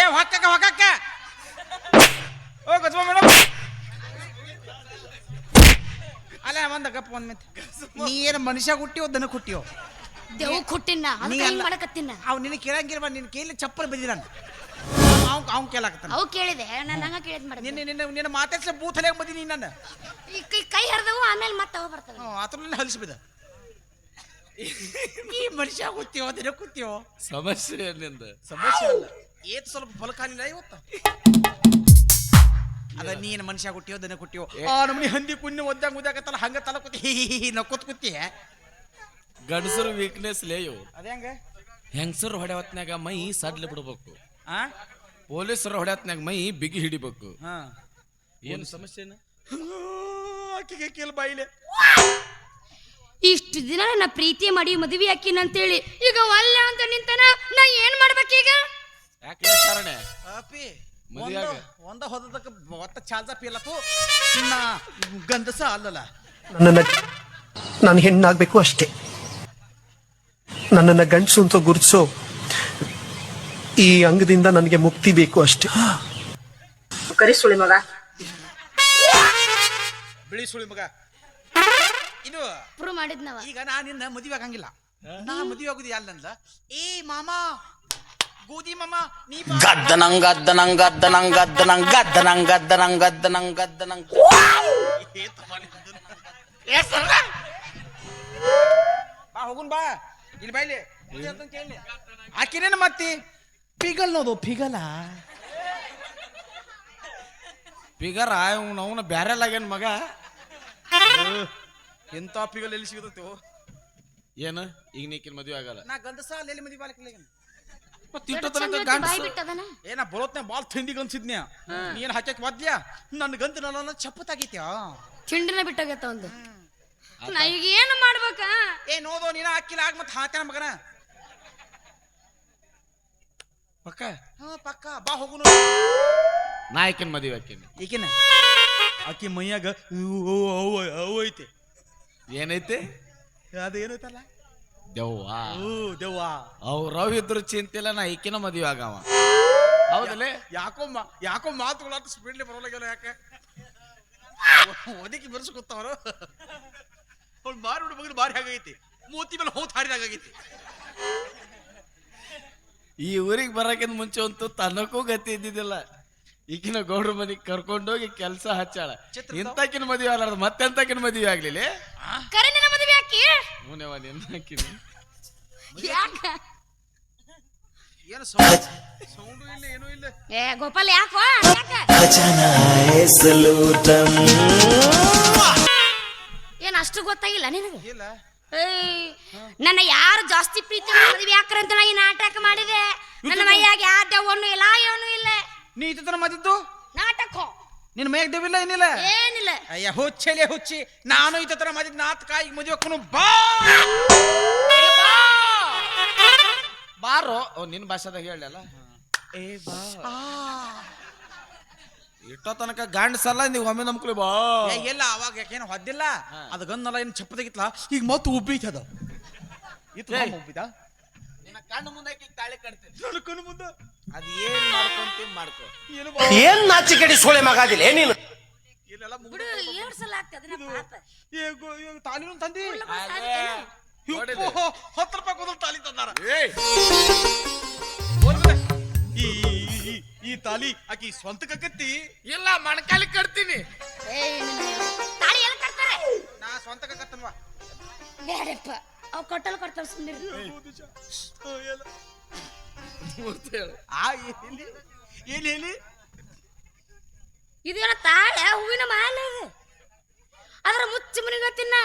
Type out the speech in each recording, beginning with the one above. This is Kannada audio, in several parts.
ಏ ಹೊಕ್ಕಕ್ಕ ಹೊಕ್ಕಕ್ಕ. ಓ ಗಜ್ಮ ಮೇಡಮ್ ಅಲ್ಲ ಒಂದ ಗಪ್ಪ ಒಂದ್ ಮಿತ್ ನೀ ಏನು ಮನುಷ್ಯ ಹುಟ್ಟಿಯೋ ದನ ಹುಟ್ಟಿಯೋ? ದೇವ್ ಕೊಟ್ಟಿನ ನೀ ಅಲ್ಲ. ಮಾಡಕತ್ತಿನ? ಅವ್ ನಿನ್ನ ಕೇಳಂಗಿಲ್ವ? ನಿನ್ನ ಕೇಳಿ ಚಪ್ಪಲ್ ನಾನು. ಅವ್ನ್ ಅವ್ನ್ ಕೇಳಾಕತ್ತಾನ. ಅವು ಕೇಳಿದೆ ನಾನು ಹಂಗ ಕೇಳಿದ್ ಮಾಡಿದೆ ನಿನ್ನ ನಿನ್ನ ನಿನ್ನ ಮಾತಾಡ್ಸ ಬೂತಲೆ ಬಂದಿ ನೀ ನನ್ನ. ಈ ಕೈ ಕೈ ಹರಿದವು ಆಮೇಲೆ ಮತ್ತೆ ಅವ ಬರ್ತವೆ ಹ್ಞೂ ಆತರಲ್ಲಿ ಹಲಿಸ್ಬಿದ. ಈ ಮನುಷ್ಯ ಕೂತ್ಯೋ ದಿನ ಕೂತ್ಯೋ ಸಮಸ್ಯೆ ನಿಂದ? ಸಮಸ್ಯೆ ಅಲ್ಲ. ಏತ್ ಸ್ವಲ್ಪ ಫಲಕಾಲಿಲ್ಲ ಇವತ್ತ ಅದ ನೀನ್ ಮನುಷ್ಯ ಕೊಟ್ಟಿಯೋ ದನ ಕೊಟ್ಟಿಯೋ? ಆ ನಮ್ನಿ ಹಂದಿ ಪುಣ್ಯ ಒದ್ದಂಗ ಉದ್ದಾಗತ್ತಲ್ಲ ಹಂಗ ತಲ ಕೂತಿ ಹಿ ಹಿ ಹಿ ನಕ್ಕೋತ್ ಕೂತಿ ಗಂಡಸರು ವೀಕ್ನೆಸ್ ಲೇಯು ಅದೇ ಹಂಗ? ಹೆಂಗಸರು ಹೊಡೆ ಹೊತ್ನ್ಯಾಗ ಮೈ ಸಡ್ಲ ಬಿಡ್ಬೇಕು. ಆ? ಪೊಲೀಸರು ಹೊಡೆ ಹೊತ್ನ್ಯಾಗ ಮೈ ಬಿಗಿ ಹಿಡಿಬೇಕು. ಹಾ. ಏನು ಸಮಸ್ಯೆನ ಆಕಿಗೆ ಕೇಳ ಬಾಯಿಲೆ. ಇಷ್ಟು ದಿನ ನನ್ನ ಪ್ರೀತಿ ಮಾಡಿ ಮದುವೆ ಹಾಕಿನ ಅಂತೇಳಿ ಈಗ ಒಲ್ಲ ಅಂತ ನಿಂತನ ನಾ ಏನ್ ಮಾಡ್ಬೇಕೀಗ? ಯಾಕೆ ಕಾರಣೆ ಅಪ್ಪಿ ಮದ್ವೆಯಾಗ? ಒಂದ ಒಂದ ಹೊದದಕ್ಕ ಒತ್ತ ಚಾಲ್ಸ ಪೀಲತ್ತು ಇನ್ನ ಗಂಧಸ ಅಲ್ಲಲ್ಲ. ನನ್ನನ್ನು ನಾನು ಹೆಣ್ಣಾಗಬೇಕು ಅಷ್ಟೇ. ನನ್ನನ್ನು ಗಂಡಸು ಅಂತ ಗುರುತಿಸೋ ಈ ಅಂಗದಿಂದ ನನಗೆ ಮುಕ್ತಿ ಬೇಕು ಅಷ್ಟೇ. ಕರಿ ಸುಳಿ ಮಗ. ಬಿಳಿ ಸುಳಿ ಮಗ. ಇದು ಪ್ರೂವ್ ಮಾಡಿದ್ನವ. ಈಗ ನಾ ನಿನ್ನ ಮದುವೆ ಆಗಂಗಿಲ್ಲ. ನಾ ಮದುವೆ ಆಗುದು ಯಾಲ್ಲಂದ ಏ ಮಾಮ ಗೋಧಿ ಮಾಮ ನೀ ಬಾ. ಗದ್ದನಂಗ್ ಗದ್ದನಂಗ್ ಗದ್ದನಂಗ್ ಗದ್ದನಂಗ್ ಗದ್ದನಂಗ್ ಗದ್ದನಂಗ್ ಗದ್ದನಂಗ್ ಗದ್ದನಂಗ್. ಏ ತಮ್ಮ ನಿಂದು. ಏ ಸರ್ರ. ಬಾ ಹೋಗುನ್ ಬಾ. ಇಲ್ಲಿ ಬೈಲಿ ಕೇಳಿ ಆಕಿನೇನು ಮತ್ತಿ ಪಿಗಲ್ ನೋದು ಪಿಗಲ. ಪಿಗರ ಅವನ ಬ್ಯಾರೆ ಲಾಗೇನ್ ಮಗ ಎಂತ ಪಿಗಲ್ ಎಲ್ಲಿ ಸಿಗತೈತೋ ಏನು? ಈಗ ನೀಕಿನ ಮದುವೆ ಆಗಲ್ಲ. ನಾ ಗಂಧಸ ಅಲ್ಲಿ ಎಲ್ಲಿ ಮದುವೆ ಆಗ್ಲಿಲ್ಲ ಮತ್ತ್ ಬರೋತ್ನ ಇಟ್ಟು ತನಕ ಗಂಡ್ಸ- ಬಾಲ್ ತಿಂಡಿಗೆ ಅನ್ಸಿದ್ನ್ಯ? ನೀನ್ ಹಾಕಕ್ ಬದ್ಲ್ಯಾ ನನ್ನ ಗಂತ ನನ್ನ ಚಪ್ಪತ್ತಾಗೈತ್ಯಾ ಚಿಂಡಿನ ಬಿಟ್ಟಾಗತ್ತ ಒಂದು ನಾ ಈಗ ಏನು ಮಾಡ್ಬೇಕ? ಏ ನೋದೋ ನೀನ ಹಾಕಿಲ್ಲ ಆಗ ಮತ್ತೆ ಹಾಕ್ಯಾನ ಮಗನ. ಪಕ್ಕ? ಹಾ ಪಕ್ಕ. ಬಾ ಹೋಗುನು ನಾ ಈಕಿನ ಮದುವೆ ಆಕಿನ ಈಕಿನ? ಆಕಿ ಮೈಯಾಗ ಐತೆ. ಏನೈತೆ? ಅದೇನೈತಲ್ಲ? ದೆವ್ವ. ದೆವ್ವ. ಅವ್ ಅವ್ರವ್ ಇದ್ರು ಚಿಂತಿಲ್ಲ ನಾ ಈಕಿನ ಮದುವೆ ಆಗವ. ಹೌದಲ್ಲೇ? ಯಾಕೋ ಮಾ ಯಾಕೋ ಮಾತುಗಳು ಅಷ್ಟು ಸ್ಪೀಡ್ಲಿ ಬರೋಲ್ಲ ಯಾಕೆ? ಒದಗಿ ಬರ್ಸ್ಕೊತಾವರು ಅವ್ಳು ಬಾರಿ ಹುಡುಗ ಬಗ್ಗೆ ಬಾರಿ ಆಗೈತಿ. ಮೂತಿ ಮೇಲೆ ಹೋತ್ ಹಾರಿದಾಗೈತಿ ಈ ಊರಿಗೆ ಬರಕ್ಕಿಂತ ಮುಂಚೆ ಅಂತೂ ತನಕೂ ಗತಿ ಇದ್ದಿದ್ದಿಲ್ಲ. ಈಗಿನ ಗೌಡ್ರ ಮನೆಗೆ ಕರ್ಕೊಂಡೋಗಿ ಕೆಲಸ ಹಚ್ಚಾಳ. ಚಿತ್ರದ- ಇಂತಕಿನ ಮದುವೆ ಆಗಲಾರ್ದು ಮತ್ತೆಂತಕಿನ ಮದುವೆ ಆಗ್ಲಿಲ್ಲ? ಮದುವೆ ಹಾಕಿ ಮುನೇವ ನಿನ್ನಕಿನ ಯಾಕ? ಏನು ಸೌಂಡ್? ಸೌಂಡು ಇಲ್ಲ ಏನೂ ಇಲ್ಲ. ಏ ಗೋಪಾಲ್ ಯಾಕೋ? ಯಾಕ? ಏನ್ ಅಷ್ಟು ಗೊತ್ತಾಗಿಲ್ಲ ನಿನಗೆ? ಇಲ್ಲ. ಏಯ್, ನನ್ನ ಯಾರು ಜಾಸ್ತಿ ಪ್ರೀತಿ ಮಾಡಿದ್ವಿ ಯಾಕ್ರಂತ ಅಂತ ನಾ ಈ ನಾಟಕ ಮಾಡಿದೆ? ನನ್ನ ಮೈಯಾಗ ಯಾವ ದೆವ್ವನು ಇಲ್ಲ ಏನೂ ಇಲ್ಲ. ನೀ ನಾಟಕ ನಿನ್ನ ಮೇಗ್ ದೇವಿಲ್ಲ ಏನಿಲ್ಲ? ಏನಿಲ್ಲ. ಅಯ್ಯ ಹುಚ್ಚಲೆ ಹುಚ್ಚಿ. ನಾನು ಈ ತರ ಮಾಡಿದ ನಾತ್ ಕಾಯಿ ಮದುವೆ ಬಾ. ಬಾರೋ. ಓ ನಿನ್ನ ಭಾಷೆದಾಗ ಹೇಳಲ್ಲ ಏ ಬಾ. ಇಟ್ಟೋ ತನಕ ಗಂಡ ನೀವು ಒಮ್ಮೆ ನಮ್ಕಲಿ ಬಾ. ಏ, ಎಲ್ಲ ಅವಾಗ ಯಾಕೇನು ಹೊದ್ದಿಲ್ಲ? ಅದು ಗನ್ನಲ್ಲ ಏನು ಚಪ್ಪದಾಗಿತ್ಲ ಈಗ ಮತ್ತೆ ಉಬ್ಬೈತೆ ಅದು ಇತ್ತು. ಉಬ್ಬಿದ? ನಿನ್ನ ಕಣ್ಣು ಮುಂದೆ ತಾಳಿ ಕಟ್ತೀನಿ. ನನ್ನ ಕಣ್ಣು ಮುಂದೆ? ಅದ್ ಏನ್ ನಾಚಿ ಮಾಡ್ಕೊ. ಏನು ಬಾ- ಏನ್ ನಾಚಿಕೆಡಿ ಸೋಳೆ ಮಗಾದಿಲ್ಲ ನೀನು? ಇಲ್ಲೆಲ್ಲ ಮುಗ್ದು- ಬಿಡು ಏಳು ಸಲ ಆಗ್ತದೆ ನಮ್ಮ ಪಾಪ. ಏ, ಗೋ- ಏ, ತಾಲಿನೂ ತಂದಿ. ನೋಡಿದೆ. ಹತ್ತು ರೂಪಾಯಿ ತಾಲಿ ತಂದಾರ. ಏಯ್. ಈ ಈ- ಈ- ಈ ತಾಲಿ ಆಕಿ ಸ್ವಂತ ಕತ್ತಿ ಇಲ್ಲ ಮಣಕಾಲಿ ಕಟ್ತೀನಿ. ಏಯ್, ನಿನ್ನ ತಾಳಿ ಎಲ್ಲಿ ಕಟ್ತಾರೆ? ನಾ ಸ್ವಂತ ಕತ್ತನ್ವಾ ಬೇಡಪ್ಪ. ಅವ್ ಕಟ್ಟಲು ಕಟ್ತಾರೆ ಸುಮ್ಮನೆ ಆ ಎಲ್ಲಿ ಎಲ್ಲಿ ಎಲ್ಲಿ? ಇದೇನ ತಾಳೆ ಹೂವಿನ ಮಾಲೆ ಇದು. ಅದ್ರ ಮುಚ್ಚಿ ಮುನಿಗ ತಿನ್ನ.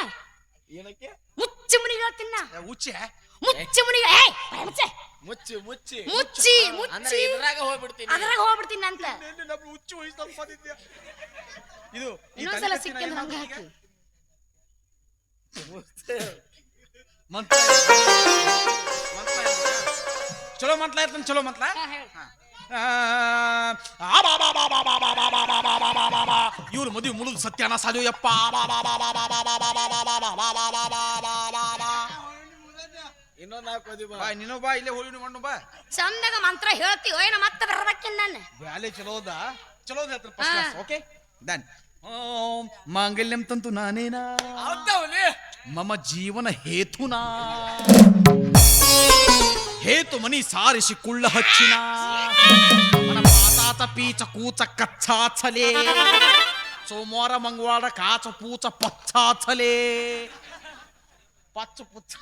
ಏನಕ್ಕೆ? ಮುಚ್ಚಿ ಮುನಿಗ ತಿನ್ನ. ಉಚ್ಚೆ ಮುಚ್ಚಿ? ಮುನಿಗ ಏಯ್ ಮುಚ್ಚೆ. ಮುಚ್ಚಿ ಮುಚ್ಚಿ. ಮುಚ್ಚಿ ಮುಚ್ಚಿ. ಇದ್ರಾಗ ಹೋಗ್ಬಿಡ್ತೀನಿ. ಅದ್ರಾಗ ಹೋಗ್ಬಿಡ್ತೀನಿ ಅಂತ. ಹುಚ್ಚು ವಯಸ್ಸಲ್ಲಿ ಬಂದಿದ್ದೆ ಇದು ಇನ್ನೊಂದ್ಸಲ ಸಿಕ್ಕಂದ್ರೆ ಹಂಗ ಹಾಕಿ? ಮಂತ್ರ? ಚಲೋ ಮಂತ್ಲ ಇರ್ತಾನೆ ಚಲೋ ಮಂತ್ಲ. ಇವ್ರು ಮದುವೆ ಮುಳುಗ್ ಸತ್ಯಾನ ಸಾಧು ಯಪ್ಪ ಇನ್ನೊಂದು ನಾಲ್ಕು ಓದಿ ಬಾ ನೀನು ಬಾ ಇಲ್ಲೇ ಹೋಳಿ ಮಣ್ಣು ಬಾ ಚಂದಾಗ ಮಂತ್ರ ಹೇಳ್ತೀವೋ ಏನ ಮತ್ತೆ ಬರ್ಬೇಕಿನ್ ನಾನು ಬ್ಯಾಲೆ ಚಲೋದ ಚಲೋದ ಹೇಳ್ತಾರೆ ಫಸ್ಟ್ ಹಾ. ಓಕೆ ಡನ್ ಮಾಂಗಲ್ಯಂ ತಂತು ನಾನೇನಾ? ಮಮ ಜೀವನ ಹೇತುನಾ? ಹೇತು ಮನಿ ಸಾರಿಸಿ ಕುಳ್ಳ ಹಚ್ಚಿನ? ಪೀಚ ಕೂಚ ಕಚ್ಚಾಚಲೆ? ಸೋಮವಾರ ಮಂಗವಾಡ ಕಾಚ ಪೂಚ ಪಚ್ಚಾಚಲೇ? ಪಚ್ಚ ಪುಚ್ಚ.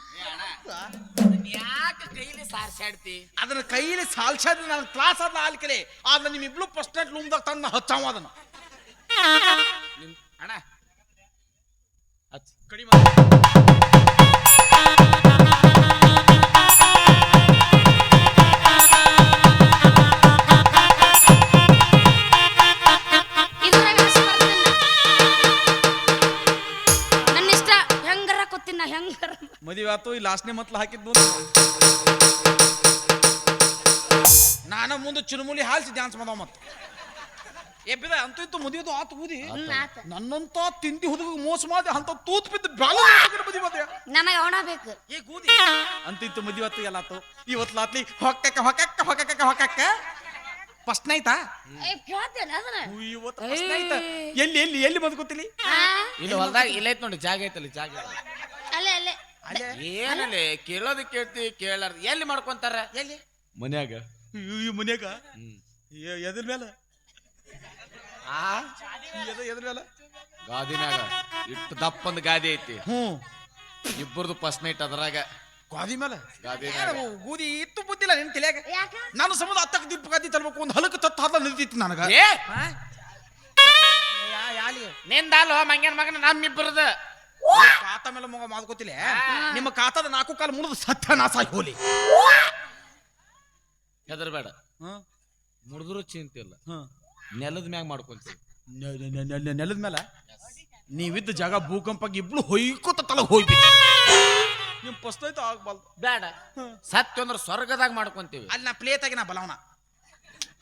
ಯಾಕೆ ಕೈಲಿ ಸಾರ್ಸಾಡ್ತಿ ಅದನ್ನ ಕೈಲಿ ಸಾಲ್ಸಾದ ನನ್ನ ಕ್ಲಾಸ್ ಆದ ಆಲ್ಕಲೆ ಆದ್ರೆ ನಿಮ್ಮಿಬ್ಳು ಫಸ್ಟ್ ನೈಟ್ ರೂಮ್ದಾಗ ತಂದು ಹಚ್ಚಾವ ಅದನ್ನ. ಅಣ್ಣ. ಕಡಿಮೆ ಮದುವೆ ಆತು ಈ ಲಾಸ್ಟ್ನೇ ಮತ್ಲ ಹಾಕಿದ್ದು. ನಾನು ಮುಂದೆ ಚುರುಮುಲಿ ಹಾಲ್ಸಿ ಡ್ಯಾನ್ಸ್ ಮಾಡೋ ಮತ್ತೆ. ಎಬ್ಬಿದ ಅಂತೂ ಇತ್ತು ಮದುವೆದು ಆತು ಊದಿ ಆತ. ನನ್ನಂತ ತಿಂದಿ ಹುಡುಗ ಮೋಸ ಮಾಡಿ ಅಂತ ತೂತ್ ಬಿದ್ದು ಬ್ಯಾಲ ಮದಿ ಮತ್ತೆ. ನಮಗೆ ಅವನ ಬೇಕು. ಏ ಗೂದಿ. ಅಂತ ಇತ್ತು ಮದಿ ಆತು ಎಲ್ಲ ಆತು. ಇವತ್ತು ಲಾತ್ಲಿ ಹೊಕ್ಕಕ್ಕ ಹೊಕ್ಕಕ್ಕ ಹೊಕ್ಕಕ್ಕ ಹೊಕ್ಕಕ್ಕ ಫಸ್ಟ್ ನೈತಾ ಏ, ಕೇಳ್ತೇನೆ ಅದನ್ನ? ಇವತ್ತು ಫಸ್ಟ್ ನೈತ ಎಲ್ಲಿ ಎಲ್ಲಿ ಎಲ್ಲಿ ಬದುಕುತ್ತಿಲಿ ಆ, ಇಲ್ಲಿ ಹೊಲ್ದಾಗ ಇಲ್ಲ ಐತ್ ನೋಡಿ ಜಾಗ ಐತಲ್ಲಿ ಜಾಗ. ಅಲ್ಲೇ ಅಲ್ಲೇ. ಅಲ್ಲೇ? ಏನಲ್ಲಿ ಕೇಳೋದು ಕೇಳ್ತಿ ಕೇಳಾರ ಎಲ್ಲಿ ಮಾಡ್ಕೊಂತಾರ? ಎಲ್ಲಿ? ಮನ್ಯಾಗ. ಈ ಮನ್ಯಾಗ? ಎದ್ರ ಮೇಲೆ ಆ? ಎದ ಎದ್ರ ಮೇಲೆ ಗಾದಿನಾಗ ಇಟ್ಟು ದಪ್ಪಂದ್ ಗಾದಿ ಐತಿ. ಹ್ಞೂ. ಇಬ್ಬರದು ಫಸ್ಟ್ ನೈಟ್ ಅದ್ರಾಗ. ಗಾದಿ ಮೇಲೆ ಗಾದಿ ಗೂದಿ ಇತ್ತು ಬುದ್ಧಿಲ್ಲ ನಿನ್ ತಲೆಯಾಗ? ಯಾಕ? ನಾನು ಸಮುದ್ರ ಹತ್ತಕ್ಕೆ ದಿಪ್ಪ ಗಾದಿ ತರ್ಬೇಕು ಒಂದು ಹಲಕ ತತ್ತ ಹತ್ತ ನಿಂತಿತ್ತು ನನಗ. ಏ! ಯಾಲಿ? ನಿಂದಲ್ವ ಮಂಗ್ಯನ ಮಗನ? ನಮ್ಮಿಬ್ಬರದ. ಕಾತ ಮೇಲೆ ಮಗ ಮಾದ್ಕೋತಿಲ್ಲ ನಿಮ್ಮ ಕಾತದ ನಾಲ್ಕು ಕಾಲ ಮುರಿದು ಸತ್ಯನಾಶ ಹೋಲಿ. ಹೆದರ್ಬೇಡ. ಹ್ಮ್ ಮುರಿದ್ರು ಚಿಂತೆ ಇಲ್ಲ. ಹ್ಮ್ ನೆಲದ ಮ್ಯಾಗ ನೆ- ನೆಲದ ಮೇಲೆ ನೀವಿದ್ದ ಜಾಗ ಭೂಕಂಪಕ್ಕೆ ಇಬ್ಳು ಹೊಯ್ಕೋತ ತಲೆ ಹೋಯ್ಬಿ ನಿಮ್ ಪಸ್ತೈತ ಆಗ್ಬಾರ್ದು. ಬೇಡ ಸತ್ಯ ಅಂದ್ರೆ ಸ್ವರ್ಗದಾಗ ಮಾಡ್ಕೊಂತೀವಿ. ಅಲ್ಲಿ ನಾ ಪ್ಲೇತಾಗಿ ನಾ ಬಲವನ.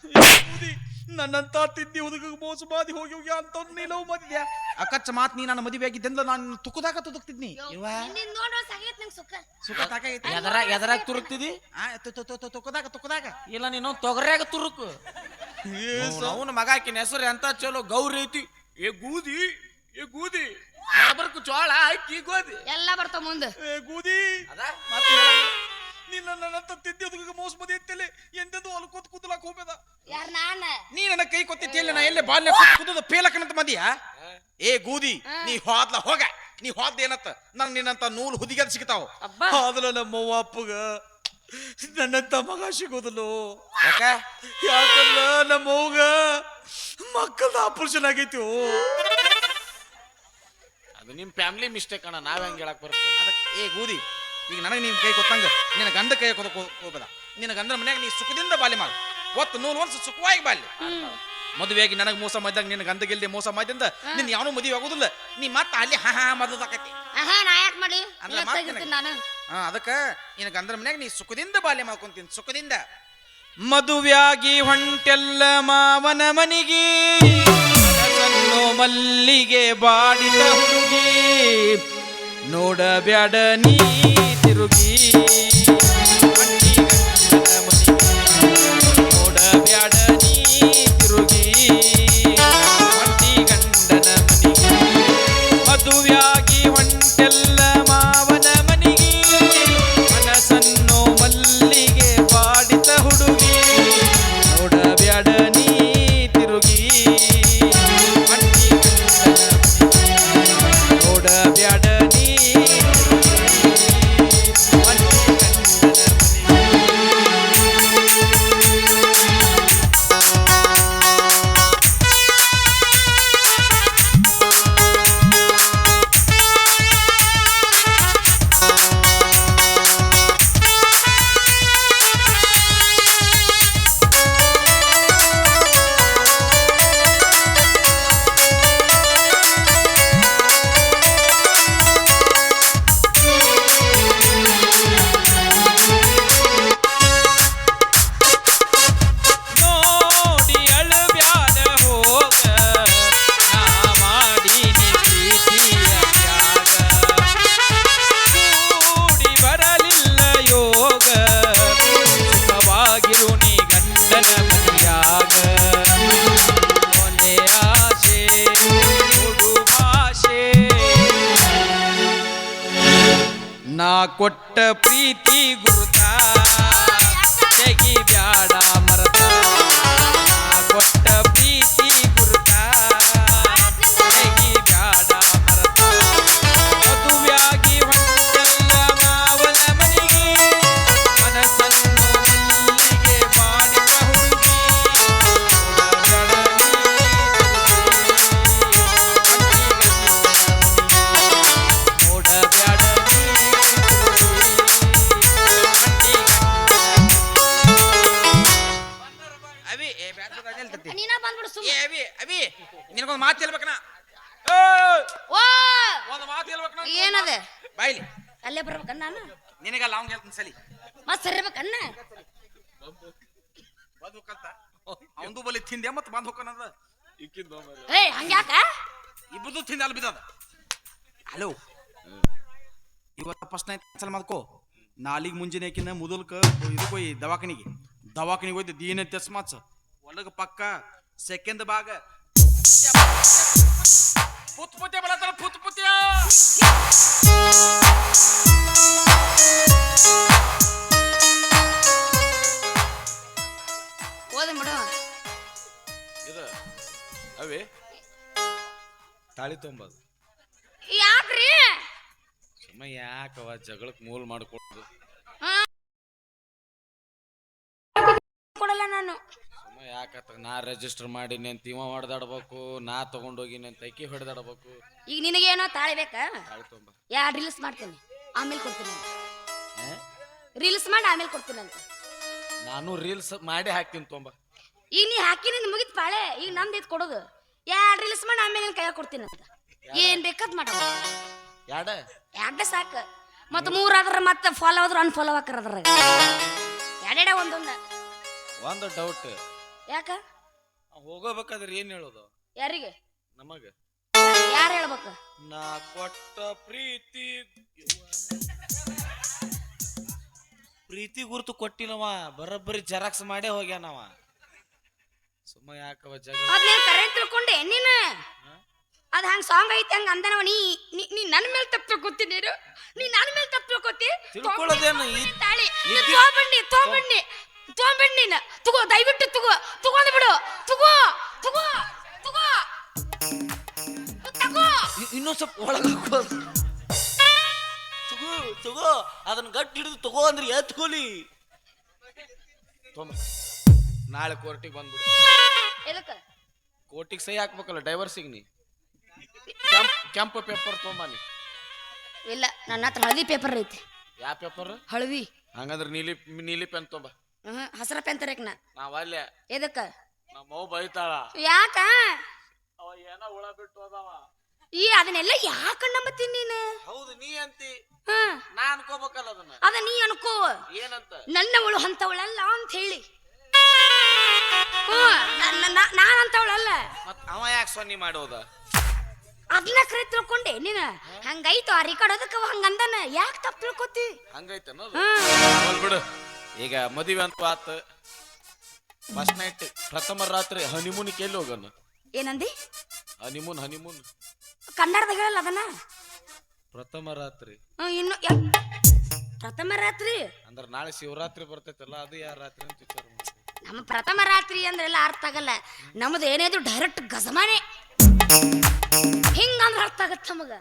ನನ್ನಂತ ತಿದ್ದಿ ಹುಡುಗ ಮೋಸ ಮಾಡಿ ಹೋಗಿ ಹೋಗಿ ಅಂತ ನೀ ಮದ್ಯ ಮಾಡಿದ್ಯಾ? ಅಕ್ಕಚ್ಚ ಮಾತ್ ನೀ ನನ್ನ ಮದುವೆ ಆಗಿದ್ದೆಂದ ನಾನು ತುಕದಾಗ ತುದುಕ್ತಿದ್ನಿ. ಸಾಗೈತ್ ನಂಗೆ ಸುಖ. ಸುಖ ತಾಕಾಗೈತಿ ಎದರಾಗ ಎದರಾಗ ತುರುಕ್ತಿದಿ? ಆ, ತು- ತು- ತು- ತು- ತುಕದಾಗ ತುಕದಾಗ. ಇಲ್ಲ ನೀನು ತೊಗರ್ಯಾಗ ತುರುಕು. ಅವನ ಮಗ ಆಕಿನ ಹೆಸರು ಎಂತ ಚಲೋ? ಗೌರಿ ಐತಿ. ಏ ಗೂದಿ ಏ ಗೂದಿ. ಬರ್ಕು ಚೋಳ ಆಯ್ಕಿ ಗೋದಿ. ಎಲ್ಲ ಬರ್ತಾವ ಮುಂದೆ. ಏ ಗೂದಿ. ಅದ? ಮತ್ತೆ. ನೀನ್ ನನ್ನಂತ ತಿದ್ದಿ ಹುಡುಗ ಮೋಸ ಮದಿ ಅಂತೇಳಿ ಎಂದೆಂದು ಹೊಲ್ಕೋತ್ ಕುದಲಾಕ ಹೋಗ್ಬೇದ ಯಾರ ನಾನ? ನೀ ನನ್ನ ಕೈ ಕೊತ್ತಿತ್ತೇಳಿ ನಾ ಎಲ್ಲೇ ಬಾಲ್ಯ ಕುದ್ದು ಪೇಲಕನಂತ ಮದಿಯಾ? ಏ ಗೂದಿ ನೀ ಹೋದ್ಲ ಹೋಗ. ನೀ ಹೋದ್ ಏನತ್ತ? ನನ್ ನಿನ್ನಂತ ನೂಲು ಹುದಿಗೆ ಸಿಗ್ತಾವ. ಅಬ್ಬಾ. ನಮ್ಮವ್ವ ನಮ್ಮ ಅಪ್ಪಗ ನನ್ನಂತ ಮಗ ಸಿಗೋದಿಲ್ಲೋ. ಯಾಕ? ಯಾಕಲ್ಲ ನಮ್ಮ ಅವ್ಗ ಮಕ್ಕಳದ ಆಪರೇಷನ್ ಆಗೈತಿ ಅದು ನಿಮ್ ಫ್ಯಾಮಿಲಿ ಮಿಸ್ಟೇಕ್ ಅಣ್ಣ. ನಾವ್ ಹೆಂಗ್ ಹೇಳಕ್ ಬರುತ್ತೆ ಅದಕ್ಕೆ ಏ ಗೂದಿ ಈಗ ನನಗೆ ನೀನು ಕೈ ಕೊತ್ತಂಗ ನಿನ್ನ ಗಂಡ ಕೈ ಕೊದಕ್ ಹೋಗದ ನಿನ್ನ ಗಂಡನ ಮನ್ಯಾಗ ನೀ ಸುಖದಿಂದ ಬಾಲಿ ಮಾಡು. ಒತ್ತು ನೂರು ವರ್ಷ ಸುಖವಾಗಿ ಬಾಲಿ ಮದುವೆಯಾಗಿ ನನಗೆ ಮೋಸ ಮಾಡಿದಾಗ ನಿನ್ನ ಗಂಧ ಗೆಲ್ಲದೆ ಮೋಸ ಮಾಡಿದಿಂದ ನಿನ್ನ ಯಾವನು ಮದುವೆ ಆಗುದಿಲ್ಲ. ನೀ ಮತ್ತೆ ಅಲ್ಲಿ ಹಾ ಹಾ ಮೊದಲಾಕತಿ ಅದಕ್ಕೆ ನಿನ್ನ ಗಂದ್ರ ಮನ್ಯಾಗ ನೀ ಸುಖದಿಂದ ಬಾಲ್ಯ ಮಾಡ್ಕೊಂತೀನಿ ಸುಖದಿಂದ. ಮದುವೆಯಾಗಿ ಹೊಂಟೆಲ್ಲ ಮಾವನ ಮನಿಗೆ ಮಲ್ಲಿಗೆ ಬಾಡಿದ ಹುಡುಗಿ ನೋಡಬ್ಯಾಡ ನೀ. রোগী। ಕೊಟ್ಟ ಪ್ರೀತಿ ಗುರುತ ಅಲ್ಲೇ ಬರ್ಬೇಕನ್ನ ನಾನು ನಿನಗಲ್ಲ ಅವ್ನ್ ಹೇಳ್ತೀನಿ ಸಲಿ ಮತ್ ಸರಿಬೇಕನ್ನ ಬಂದ್ ಹೋಗಂತ ಅವಂದು ಬಲಿ ತಿಂದೆ ಮತ್ತೆ ಬಂದ್ ಹೋಗನದ ಏಯ್ ಹಂಗ್ಯಾಕ? ಇಬ್ಬರದು ತಿಂದೆ ಅಲ್ಲಿ ಬಿದ್ದದ. ಹಲೋ ಇವತ್ತ ಫಸ್ಟ್ ನೈಟ್ ಕ್ಯಾನ್ಸಲ್ ಮಾಡ್ಕೋ. ನಾಲಿಗೆ ಮುಂಜಾನೆ ಆಕಿನ ಮುದಲ್ಕ ಇದಕ್ಕೆ ಹೋಯ್ ದವಾಖಾನಿಗೆ. ದವಾಖಾನಿಗೆ ಹೋಯ್ತು ದೀನ ತೆಸ್ಮಾಚ್ ಒಳಗ ಪಕ್ಕ ಸೆಕೆಂಡ್ ಭಾಗ. ಪುತ್ ಪುತ್ಯ ಬರತ್ತಾರ ಪುತ್ ಪುತ್ಯ ಓದ ಬಿಡು. ಇದು ಅವೇ? ತಾಳಿ ತೊಂಬದು. ಯಾಕ್ರಿ? ಸುಮ್ಮ ಯಾಕವ ಜಗಳಕ್ಕೆ ಮೂಲ ಮಾಡ್ಕೊಡುದು ಕೊಡಲ್ಲ ನಾನು ಸುಮ್ಮ ಯಾಕತ್ತ ನಾ ರಿಜಿಸ್ಟರ್ ಮಾಡೀನಿ ಅಂತ ಇವ ಹೊಡೆದಾಡ್ಬೇಕು ನಾ ತಗೊಂಡೋಗಿನಿ ಅಂತ ಅಕ್ಕಿ ಹೊಡೆದಾಡ್ಬೇಕು. ಈಗ ನಿನಗೇನೋ ತಾಳಿ ಬೇಕಾ? ತಾಳಿ ತೊಂಬ ಯಾ ರೀಲ್ಸ್ ಮಾಡ್ತೀನಿ. ಆಮೇಲೆ ಕೊಡ್ತೀನಿ ರೀಲ್ಸ್ ಮಾಡಿ ಆಮೇಲೆ ಕೊಡ್ತೀನಿ ಅಂತ. ನಾನು ರೀಲ್ಸ್ ಮಾಡಿ ಹಾಕ್ತೀನಿ ತೊಂಬ ಈಗ ನೀ ಹಾಕಿ ನಿನ್ ಮುಗಿತ್ ಪಾಳೆ. ಈಗ ನಮ್ದು ಇದು ಕೊಡೋದು. ಯಾ ರೀಲ್ಸ್ ಮಾಡಿ ಆಮೇಲೆ ನಿನ್ ಕೈಯಾಗ ಕೊಡ್ತೀನಿ ಅಂತ. ಏನ್ ಬೇಕಂತ ಮಾಡ. ಯಾಡ? ಎರಡ ಸಾಕು. ಮೂರ ಮೂರಾದ್ರ ಮತ್ತೆ ಫಾಲೋ ಆದ್ರ ಅನ್ಫಾಲೋ ಹಾಕರ ಅದ್ರಾಗ. ಎರಡೆಡ ಒಂದೊಂದ. ಒಂದು ಡೌಟ್ ಯಾಕ? ಹೋಗೋಬೇಕಾದ್ರೆ ಏನ್ ಹೇಳೋದು? ಯಾರಿಗೆ? ನಮಗ. ಯಾರು ಹೇಳ್ಬೇಕು? ನಾ ಕೊಟ್ಟ ಪ್ರೀತಿ. ಪ್ರೀತಿ ಗುರುತು ಕೊಟ್ಟಿಲ್ಲವ ಬರೋಬ್ಬರಿ ಜೆರಾಕ್ಸ್ ಮಾಡೇ ಹೋಗ್ಯಾನವ. ಸುಮ್ಮ ಯಾಕವ ಜಗ? ಅದ್ ನೀನ್ ಕರೆ ತಿಳ್ಕೊಂಡೆ ನೀನು? ಅದ್ ಹಂಗ ಸಾಂಗ್ ಐತಿ ಹಂಗ ಅಂದನವ ನೀ ನೀ- ನೀ ನನ್ನ ಮೇಲೆ ತಪ್ಪು ತಿಳ್ಕೊತಿ ನೀನು? ನೀ ನನ್ನ ಮೇಲೆ ತಪ್ಪು ತಿಳ್ಕೊತಿ? ತಿಳ್ಕೊಳ್ಳೋದೇನು? ಈ- ತಾಳಿ ಈ- ತೋಬಣ್ಣಿ ತಗೊಂಬಣ್ಣಿ ತಗೊಂಬಣ್ಣಿ ನೀನು. ತಗೋ ದಯವಿಟ್ಟು ತಗೋ. ತಗೊಂಡ್ ಬಿಡು. ತಗೋ ತಗೋ ತಗೋ. ತಗೋ. ಇನ್ನೊಂದ್ ಸ್ವಲ್ಪ ಒಳಗ ತಗೋ ತಗೋ. ಅದನ್ನ ಗಟ್ಟಿ ಹಿಡಿದು ತಗೋ ಅಂದ್ರೆ ಎತ್ಕೊಲಿ ತೊಂಬ ನಾಳೆ ಕೋರ್ಟಿಗೆ ಬಂದ್ಬಿಡು. ಎದಕ್ಕ? ಕೋರ್ಟಿಗೆ ಸಹಿ ಹಾಕ್ಬೇಕಲ್ಲ ಡೈವರ್ಸಿಗೆ ನೀ. ಕೆಂಪ್ ಕೆಂಪು ಪೇಪರ್ ತೊಂಬ ನೀ. ಇಲ್ಲ ನನ್ನ ಹತ್ರ ಹಳದಿ ಪೇಪರ್ ಐತಿ. ಯಾವ ಪೇಪರ್ ಹಳದಿ. ಹಂಗಂದ್ರೆ ನೀಲಿ ನೀಲಿ ಪೆನ್ ತೊಂಬ ಹ್ಮ್ ಹಸಿರ ಪೆನ್ ತರಕ್ ನಾ ನಾವ್ ಅಲ್ಲೇ ಎದಕ್ಕ? ನಮ್ಮ ಅವ್ವ ಬೈತಾಳ. ಯಾಕ? ಅವ ಏನೋ ಹುಳ ಬಿಟ್ಟು ಹೋದವ. ಈ ಅದನ್ನೆಲ್ಲ ಯಾಕ ನಂಬತ್ತೀನಿ ನೀನು? ಹೌದು ನೀ ಅಂತಿ. ಹ್ಮ್. ನಾ ಅನ್ಕೋಬೇಕಲ್ಲ ಅದನ್ನ. ಅದ ನೀ ಅನ್ಕೋ. ಏನಂತ? ನನ್ನವಳು ಅಂತವಳಲ್ಲ ಅಂತ ಹೇಳಿ. ಹ್ಮ್ ನಾನ್ ಅಂತವಳಲ್ಲ ಮತ್ ಅವ ಯಾಕೆ ಸೊನ್ನಿ ಮಾಡೋದ? ಅದನ್ನ ಕರೆ ತಿಳ್ಕೊಂಡೆ ನೀನ. ಹಂಗೈತು ಆ ರಿಕಾರ್ಡ್ ಅದಕ್ಕ ಹಂಗಂದನ. ಯಾಕೆ ತಪ್ಪು ತಿಳ್ಕೊತಿ? ಹಂಗೈತನ ಹ್ಮ್. ಬಿಡು. ಈಗ ಮದುವೆ ಅಂತ ಆತ. ಫಸ್ಟ್ ನೈಟ್ ಪ್ರಥಮ ರಾತ್ರಿ ಹನಿಮೂನ್ ಎಲ್ಲಿ ಹೋಗೋಣ ಏನಂದಿ? ಹನಿಮೂನ್ ಹನಿಮೂನ್ ಕನ್ನಡದಾಗ ಹೇಳಲ್ಲ ಅದನ್ನ? ಪ್ರಥಮ ರಾತ್ರಿ. ಹ್ಮ್, ಇನ್ನು ಯಾ- ಪ್ರಥಮ ರಾತ್ರಿ? ಅಂದ್ರೆ ನಾಳೆ ಶಿವರಾತ್ರಿ ಬರ್ತೈತಲ್ಲ ಅದು ಯಾರ ರಾತ್ರಿ ಅಂತ ವಿಚಾರ ಮಾಡ್ದೆ. ನಮ್ಮ ಪ್ರಥಮ ರಾತ್ರಿ ಅಂದ್ರೆ ಎಲ್ಲ ಅರ್ಥ ಆಗಲ್ಲ. ನಮ್ದು ಏನೇದು ಡೈರೆಕ್ಟ್ ಗಜಮಾನೆ. ಹಿಂಗಂದ್ರೆ ಅರ್ಥ ಆಗತ್ತೆ ನಮಗ.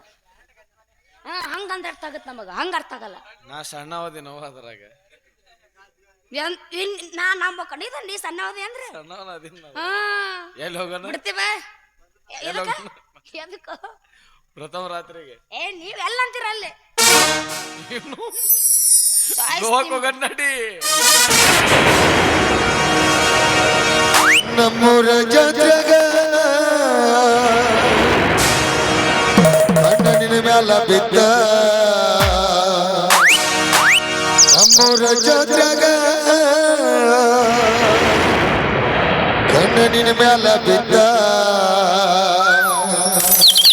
ಹಾ ಹಂಗಂದ್ರೆ ಅರ್ಥ ಆಗತ್ತೆ ನಮಗ. ಹಂಗ ಅರ್ಥ ಆಗಲ್ಲ. ನಾ ಸಣ್ಣ ಅವಧಿ ನೋವು ಅದ್ರಾಗ. ಏನ್- ಏನ್- ನಾ ನಂಬಕ ನೀ ನೀ ಸಣ್ಣವದಿ ಅಂದ್ರೆ? ಸಣ್ಣವನ ಅದಿನ್ ನಾನು. ಹಾ. ಎಲ್ಲಿ ಹೋಗನ ಬಿಡ್ತೀವ ಎದಕ್ಕ? ಎದಕ್ಕ? ಪ್ರಥಮ ರಾತ್ರಿಗೆ. ಏ ನೀವ್ ಎಲ್ಲ ಅಂತೀರ ಅಲ್ಲಿ? ಗೋವಾಕ್ ಹೋಗನ್ ನಡಿ. ನಮ್ಮೂರ ಜಾತ್ರೆಗ ಕಣ್ಣನಿನ ಮ್ಯಾಲ ಬಿದ್ದ. ನಮ್ಮೂರ ಜಾತ್ರೆಗ ಕಣ್ಣನಿನ ಮ್ಯಾಲ ಬಿದ್ದ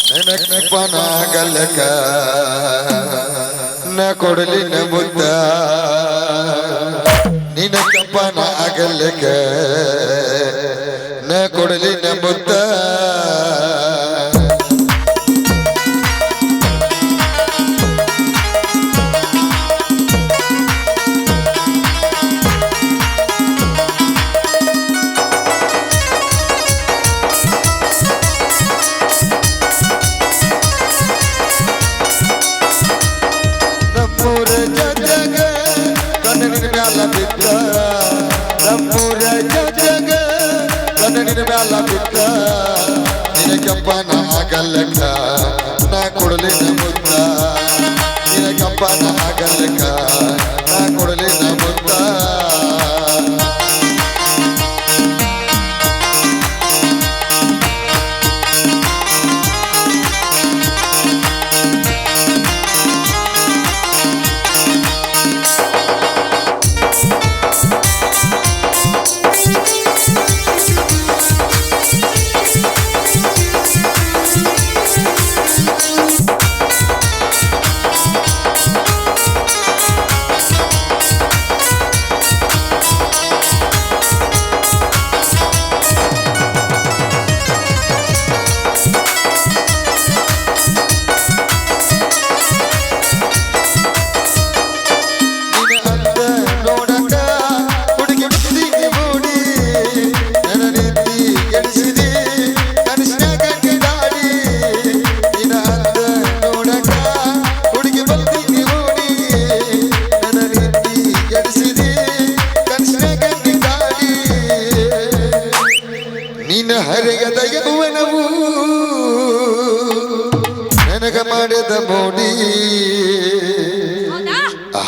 ನೆನಕನಗಲಕ ನ ಕೊಡಲಿನ ಬುದ್ಧ ನಿನಕಪ್ಪನ ಅಗಲಕ ನ ಕೊಡಲಿನ ಬುದ್ಧ ordenamos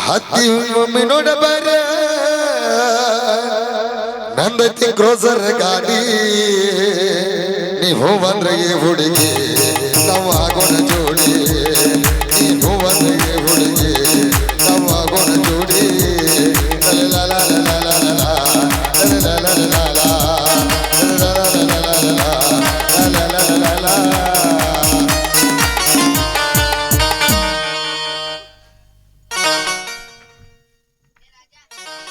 ಹತ್ತಿ ನೋಡ ಬರ ನಂದತಿ ಕ್ರೋಸರ್ ಗಾಡಿ. ನೀವು ಬಂದ್ರೆ ಈ ಹುಡುಗಿ ನಾವು ಆಗೋಣ ಜೋಡಿ. ನೀವು ಬಂದ್ರೆ